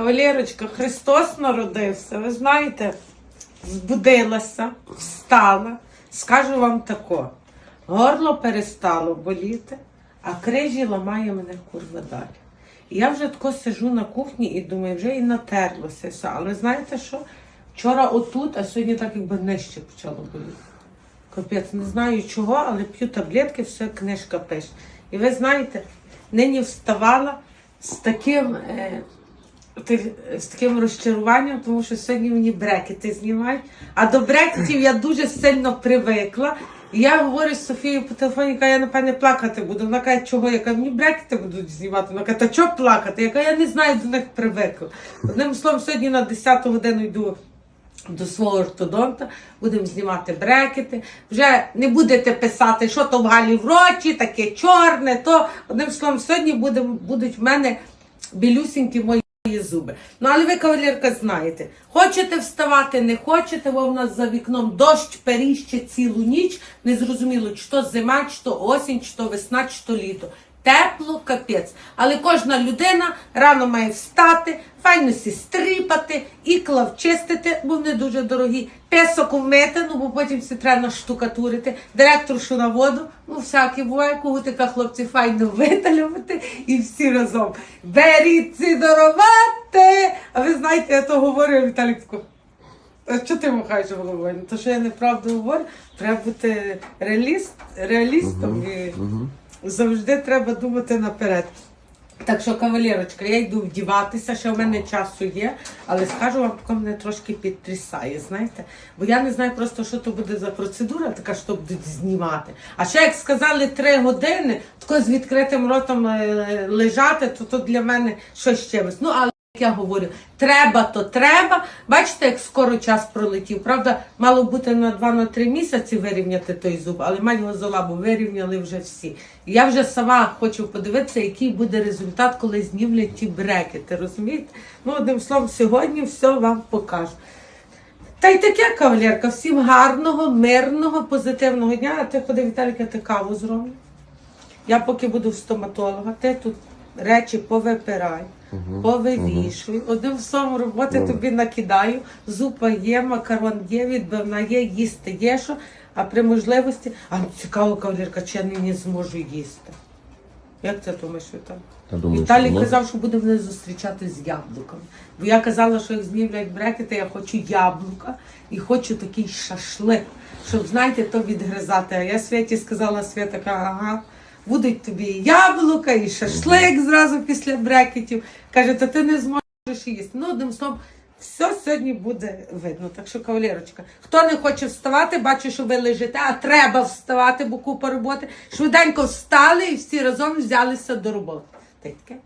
Кавалерочка, Христос народився. Ви знаєте, збудилася, встала. Скажу вам тако: горло перестало боліти, а крижі ламає мене курва далі. І я вже тако сижу на кухні і думаю, вже і натерлося все. Але знаєте що? Вчора отут, а сьогодні так якби нижче почало боліти. Капець, не знаю чого, але п'ю таблетки, все книжка пише. І ви знаєте, нині вставала з таким, е, ти- з таким розчаруванням, тому що сьогодні мені брекети знімають. А до брекетів я дуже сильно привикла. І я говорю з Софією по телефоні, яка я напевне плакати буду. Вона каже, чого? Я кажу, мені брекети будуть знімати. Вона каже, та чого плакати? Я я не знаю, до них привикла. Одним словом, сьогодні на 10 годину йду до свого ортодонта, будемо знімати брекети. Вже не будете писати, що то в Галі в роті, таке чорне, то одним словом, сьогодні буде, будуть в мене білюсінькі мої зуби. Ну, але ви, кавалерка, знаєте, хочете вставати, не хочете, бо в нас за вікном дощ періще цілу ніч. Не зрозуміло, чи то зима, чи то осінь, чи то весна, чи то літо. Тепло, капець. Але кожна людина рано має встати, файно сі стріпати, ікла вчистити, бо вони дуже дорогі. Песок вмити, ну бо потім все треба наштукатурити. Директоршу на воду, ну всяке буває, когутика хлопці файно виталювати і всі разом. Беріть ці дарувати! А ви знаєте, я то говорю Віталіку. А що ти махаєш головою? Ну, То, що я неправду говорю, треба бути реаліст, реалістом і завжди треба думати наперед. Так що, кавалерочка, я йду вдіватися, ще в мене часу є, але скажу вам, тако мене трошки підтрясає, знаєте? Бо я не знаю просто, що то буде за процедура, така, що будуть знімати. А ще як сказали три години, тако з відкритим ротом е, лежати, то то для мене щось чимось. Ну, але я говорю, треба, то треба. Бачите, як скоро час пролетів. Правда, мало бути на 2-3 місяці вирівняти той зуб, але мать золабу вирівняли вже всі. Я вже сама хочу подивитися, який буде результат, коли знімлять ті брекети. Розумієте? Ну, одним словом, сьогодні все вам покажу. Та й таке, кавалерка, всім гарного, мирного, позитивного дня. А ти ходи, Віталіка, ти каву зроблю. Я поки буду в стоматолога, ти тут речі повипирай, повивішуй. Одним словом роботи тобі накидаю. Зупа є, макарон є, відбивна є, їсти є що, а при можливості. А цікаво, кавалерка, чи я нині зможу їсти. Як ти думаєш, Віталій? Віталій казав, що буде мене зустрічати з яблуками. Бо я казала, що як знімлять брекети, я хочу яблука і хочу такий шашлик, щоб, знаєте, то відгризати. А я Святі сказала, Свята, ага, будуть тобі і яблука, і шашлик зразу після брекетів. Каже, та ти не зможеш їсти. Ну, одним словом, все сьогодні буде видно. Так що, кавалерочка, хто не хоче вставати, бачу, що ви лежите, а треба вставати, бо купа роботи. Швиденько встали і всі разом взялися до роботи. Та й таке.